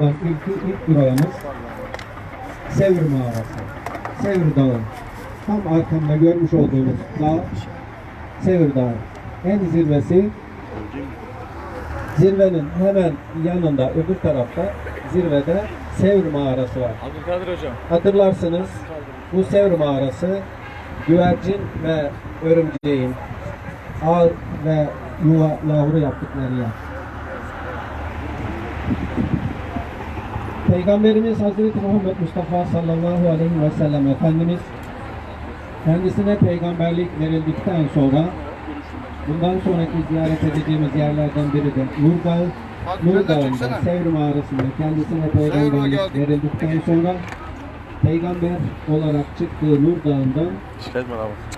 İlk, ilk durağımız Sevr Mağarası. Sevr Dağı. Tam arkamda görmüş olduğunuz dağ Sevr Dağı. En zirvesi zirvenin hemen yanında öbür tarafta zirvede Sevr Mağarası var. Abdülkadir Hocam. Hatırlarsınız bu Sevr Mağarası güvercin ve örümceğin ağ ve yuva lavru yaptıkları yer. Peygamberimiz Hazreti Muhammed Mustafa sallallahu aleyhi ve sellem Efendimiz kendisine peygamberlik verildikten sonra bundan sonraki ziyaret edeceğimiz yerlerden biri de Nur Dağı. Nur Dağı'nda Sevr Mağarası'nda kendisine peygamberlik verildikten sonra peygamber olarak çıktığı Nur Dağı'ndan.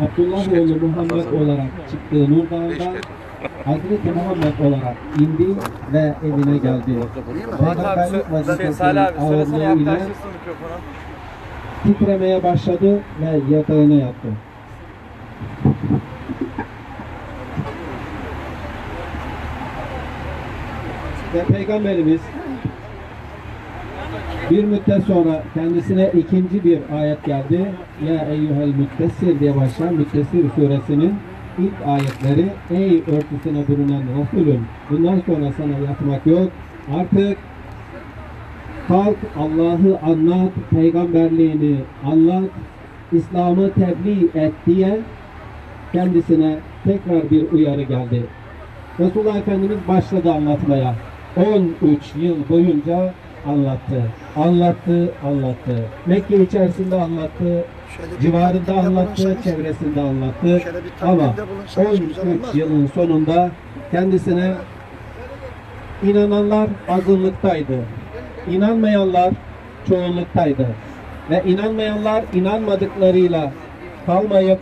Abdullah oğlu Muhammed olarak çıktığı Nur Dağı'ndan Hazreti Muhammed olarak indi ve evine geldi. Peygamberlik vazifesinin yaklaştırsın mikrofona. titremeye başladı ve yatağına yattı. Ve Peygamberimiz bir müddet sonra kendisine ikinci bir ayet geldi. Ya eyyuhel müddessir diye başlayan Müddessir suresinin ilk ayetleri Ey örtüsüne bürünen Resulüm bundan sonra sana yatmak yok. Artık Kalk Allah'ı anlat, peygamberliğini anlat, İslam'ı tebliğ et diye kendisine tekrar bir uyarı geldi. Resulullah Efendimiz başladı anlatmaya. 13 yıl boyunca anlattı. Anlattı, anlattı. Mekke içerisinde anlattı, civarında anlattı, çevresinde anlattı. Ama 13 yılın sonunda kendisine inananlar azınlıktaydı. İnanmayanlar çoğunluktaydı. Ve inanmayanlar inanmadıklarıyla kalmayıp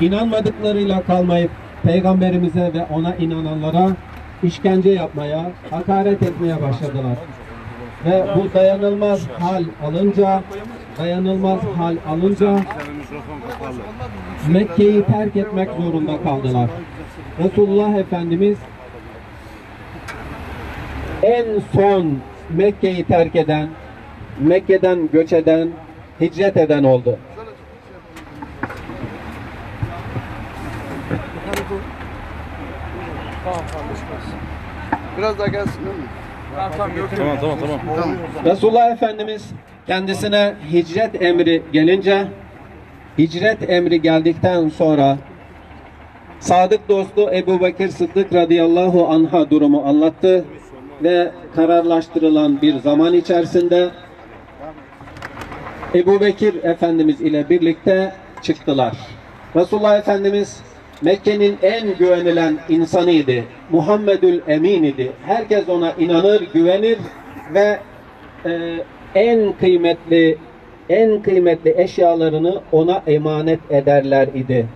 inanmadıklarıyla kalmayıp peygamberimize ve ona inananlara işkence yapmaya, hakaret etmeye başladılar. Ve bu dayanılmaz hal alınca dayanılmaz hal alınca Mekke'yi terk etmek zorunda kaldılar. Resulullah Efendimiz en son Mekke'yi terk eden, Mekke'den göç eden, hicret eden oldu. Biraz daha gelsin? Tamam tamam. Tamam. Resulullah Efendimiz kendisine hicret emri gelince, hicret emri geldikten sonra sadık dostu Ebu Bekir Sıddık radıyallahu anha durumu anlattı ve kararlaştırılan bir zaman içerisinde Ebu Bekir Efendimiz ile birlikte çıktılar. Resulullah Efendimiz Mekke'nin en güvenilen insanıydı. Muhammedül Emin idi. Herkes ona inanır, güvenir ve e, en kıymetli en kıymetli eşyalarını ona emanet ederler idi.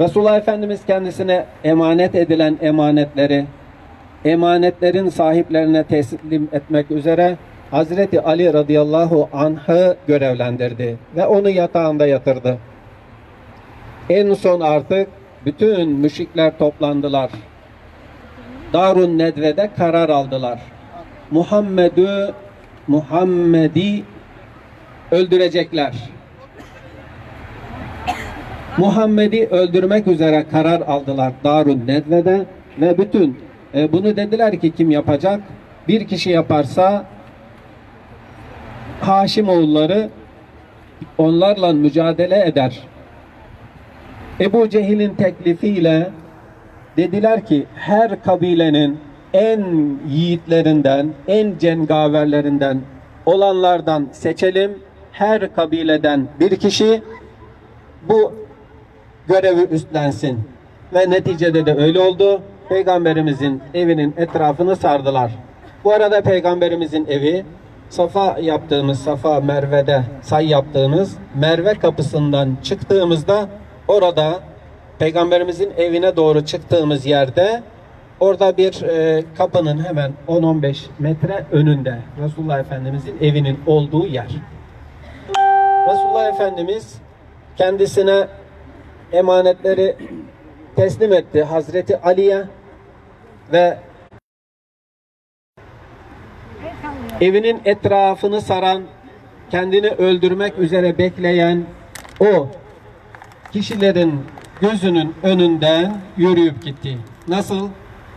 Resulullah Efendimiz kendisine emanet edilen emanetleri emanetlerin sahiplerine teslim etmek üzere Hazreti Ali radıyallahu anh'ı görevlendirdi ve onu yatağında yatırdı. En son artık bütün müşrikler toplandılar. Darun Nedve'de karar aldılar. Muhammed'ü Muhammed'i öldürecekler. Muhammed'i öldürmek üzere karar aldılar Darun Nedve'de ve bütün e, bunu dediler ki kim yapacak? Bir kişi yaparsa Haşimoğulları onlarla mücadele eder. Ebu Cehil'in teklifiyle dediler ki her kabilenin en yiğitlerinden, en cengaverlerinden olanlardan seçelim. Her kabileden bir kişi bu görevi üstlensin. Ve neticede de öyle oldu. Peygamberimizin evinin etrafını sardılar. Bu arada peygamberimizin evi Safa yaptığımız, Safa Merve'de say yaptığımız Merve kapısından çıktığımızda orada peygamberimizin evine doğru çıktığımız yerde orada bir e, kapının hemen 10-15 metre önünde Resulullah Efendimizin evinin olduğu yer. Resulullah Efendimiz kendisine emanetleri teslim etti Hazreti Ali'ye ve evinin etrafını saran, kendini öldürmek üzere bekleyen o kişilerin gözünün önünden yürüyüp gitti. Nasıl?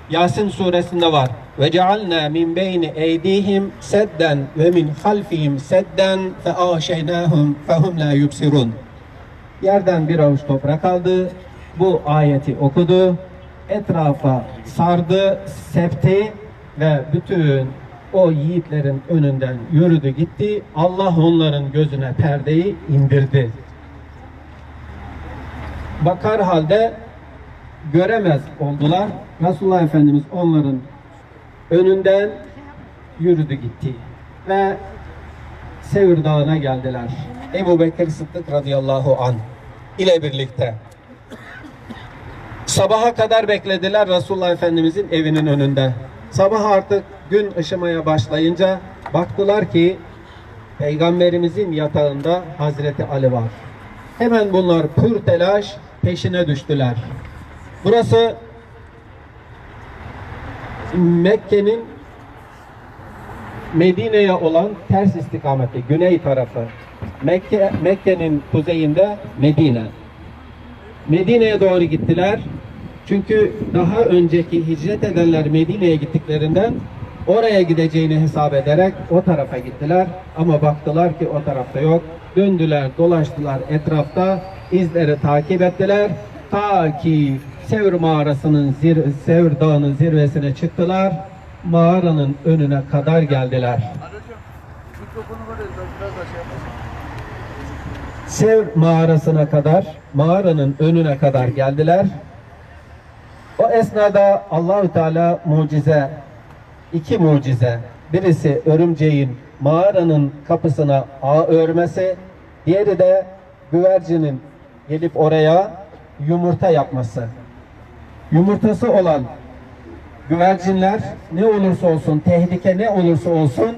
Yasin suresinde var. Ve cealna min beyni eydihim sedden ve min halfihim sedden fe aşeynahum fehum la yubsirun. Yerden bir avuç toprak aldı. Bu ayeti okudu. Etrafa sardı, septi ve bütün o yiğitlerin önünden yürüdü gitti. Allah onların gözüne perdeyi indirdi bakar halde göremez oldular. Resulullah Efendimiz onların önünden yürüdü gitti. Ve Sevr Dağı'na geldiler. Ebu Bekir Sıddık radıyallahu an ile birlikte. Sabaha kadar beklediler Resulullah Efendimizin evinin önünde. Sabah artık gün ışımaya başlayınca baktılar ki Peygamberimizin yatağında Hazreti Ali var. Hemen bunlar pür telaş peşine düştüler. Burası Mekke'nin Medine'ye olan ters istikameti, güney tarafı. Mekke Mekke'nin kuzeyinde Medine. Medine'ye doğru gittiler. Çünkü daha önceki hicret edenler Medine'ye gittiklerinden oraya gideceğini hesap ederek o tarafa gittiler. Ama baktılar ki o tarafta yok. Döndüler, dolaştılar etrafta, izleri takip ettiler. Ta ki Sevr mağarasının, zir, Sevr dağının zirvesine çıktılar. Mağaranın önüne kadar geldiler. Sevr mağarasına kadar, mağaranın önüne kadar geldiler. O esnada Allahü Teala mucize, iki mucize. Birisi örümceğin mağaranın kapısına ağ örmesi, diğeri de güvercinin gelip oraya yumurta yapması. Yumurtası olan güvercinler ne olursa olsun, tehlike ne olursa olsun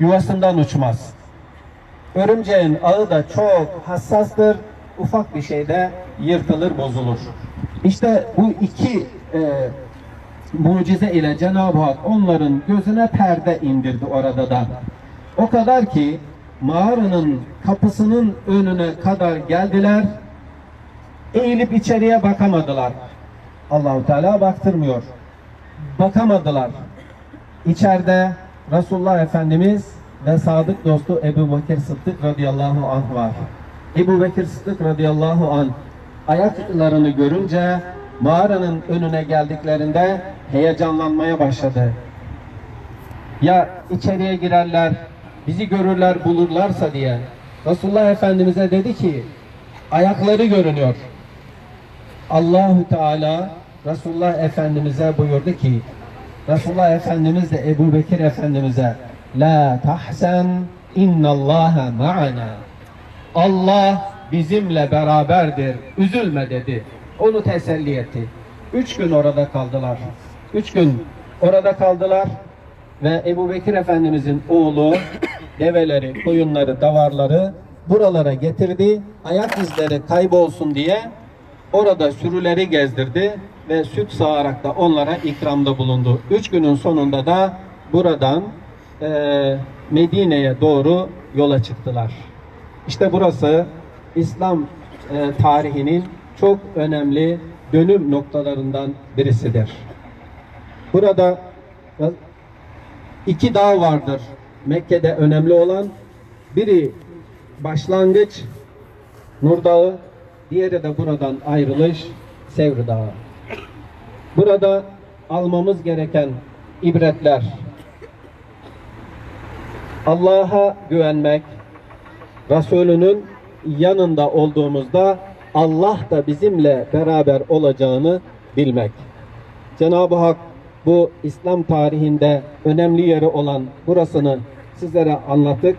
yuvasından uçmaz. Örümceğin ağı da çok hassastır. Ufak bir şeyde yırtılır, bozulur. İşte bu iki e, mucize ile Cenab-ı Hak onların gözüne perde indirdi orada da. O kadar ki mağaranın kapısının önüne kadar geldiler. Eğilip içeriye bakamadılar. Allahu Teala baktırmıyor. Bakamadılar. İçeride Resulullah Efendimiz ve sadık dostu Ebu Bekir Sıddık radıyallahu anh var. Ebu Bekir Sıddık radıyallahu anh ayaklarını görünce mağaranın önüne geldiklerinde heyecanlanmaya başladı. Ya içeriye girerler, bizi görürler bulurlarsa diye. Resulullah Efendimiz'e dedi ki ayakları görünüyor. Allahu Teala Resulullah Efendimiz'e buyurdu ki Resulullah Efendimiz de Ebu Bekir Efendimiz'e La tahsen innallaha ma'ana Allah bizimle beraberdir. Üzülme dedi. Onu teselli etti. Üç gün orada kaldılar. Üç gün orada kaldılar ve Ebu Bekir Efendimizin oğlu develeri, koyunları, davarları buralara getirdi. Ayak izleri kaybolsun diye orada sürüleri gezdirdi ve süt sağarak da onlara ikramda bulundu. Üç günün sonunda da buradan eee, Medine'ye doğru yola çıktılar. İşte burası İslam eee, tarihinin çok önemli dönüm noktalarından birisidir. Burada iki dağ vardır Mekke'de önemli olan. Biri başlangıç Nur Dağı, diğeri de buradan ayrılış Sevr Dağı. Burada almamız gereken ibretler Allah'a güvenmek, Resulünün yanında olduğumuzda Allah da bizimle beraber olacağını bilmek. Cenab-ı Hak bu İslam tarihinde önemli yeri olan burasını sizlere anlattık.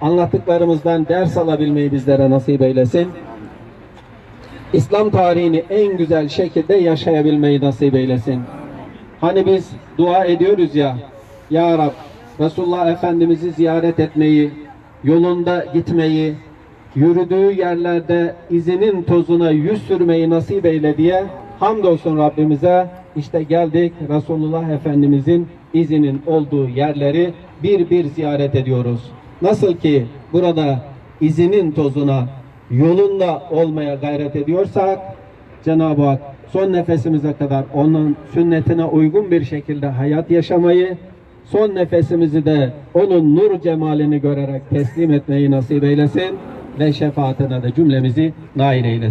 Anlattıklarımızdan ders alabilmeyi bizlere nasip eylesin. İslam tarihini en güzel şekilde yaşayabilmeyi nasip eylesin. Hani biz dua ediyoruz ya, Ya Rab, Resulullah Efendimiz'i ziyaret etmeyi, yolunda gitmeyi, yürüdüğü yerlerde izinin tozuna yüz sürmeyi nasip eyle diye hamdolsun Rabbimize işte geldik Resulullah Efendimizin izinin olduğu yerleri bir bir ziyaret ediyoruz. Nasıl ki burada izinin tozuna yolunda olmaya gayret ediyorsak Cenab-ı Hak son nefesimize kadar onun sünnetine uygun bir şekilde hayat yaşamayı, son nefesimizi de onun nur cemalini görerek teslim etmeyi nasip eylesin ve şefaatine de cümlemizi nail eylesin.